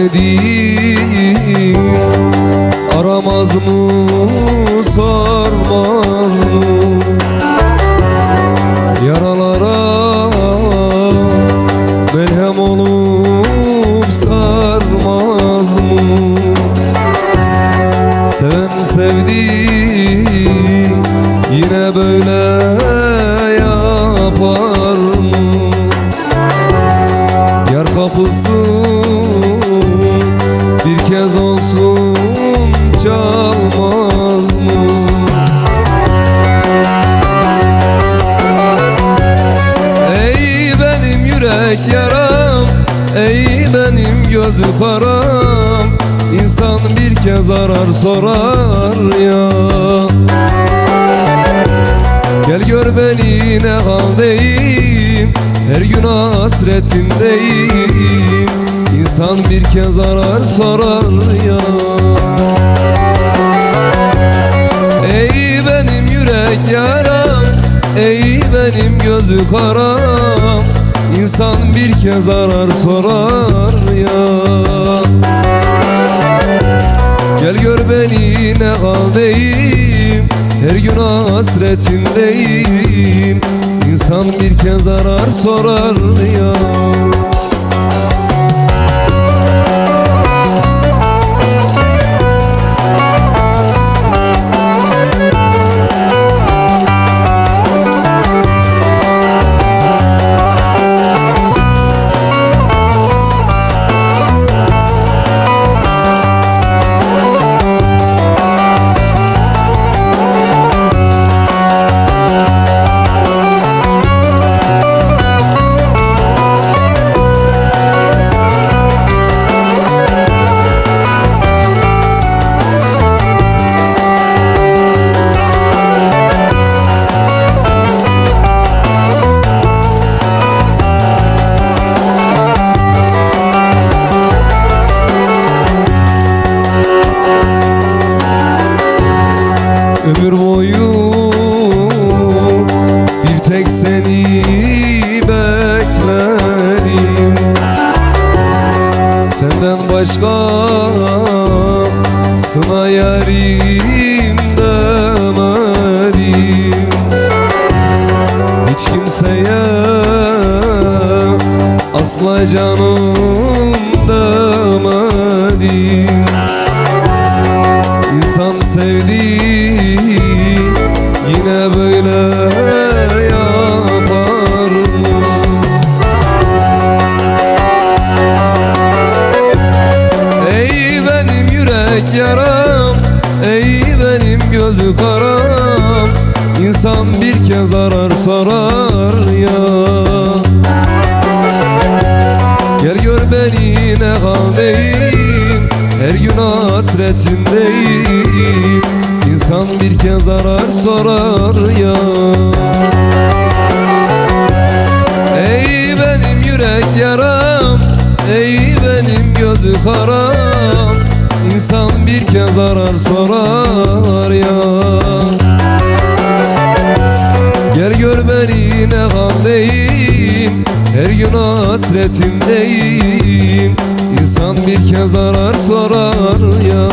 nedir Aramaz mı sarmaz mı? Yaralara merhem olup sarmaz mı? Seven sevdi yine böyle yapar mı? Yar kapısı karam İnsan bir kez arar sorar ya. Gel gör beni ne haldeyim Her gün hasretindeyim. İnsan bir kez arar sorar ya. Ey benim yürek yaram Ey benim gözü karam İnsan bir kez arar sorar ya. Gel gör beni ne haldeyim? Her gün hasretindeyim. İnsan bir kez arar sorar ya Ömür boyu bir tek seni bekledim. Senden başka sına yarim demedim. Hiç kimseye asla canım gözü karam İnsan bir kez arar sorar ya. Gel gör beni ne haldeyim Her gün hasretindeyim. İnsan bir kez arar sorar ya. Ey benim yürek yaram Ey benim gözü karam İnsan bir kez arar sorar ya. Gel gör beni ne haldeyim Her gün hasretindeyim İnsan bir kez arar sorar ya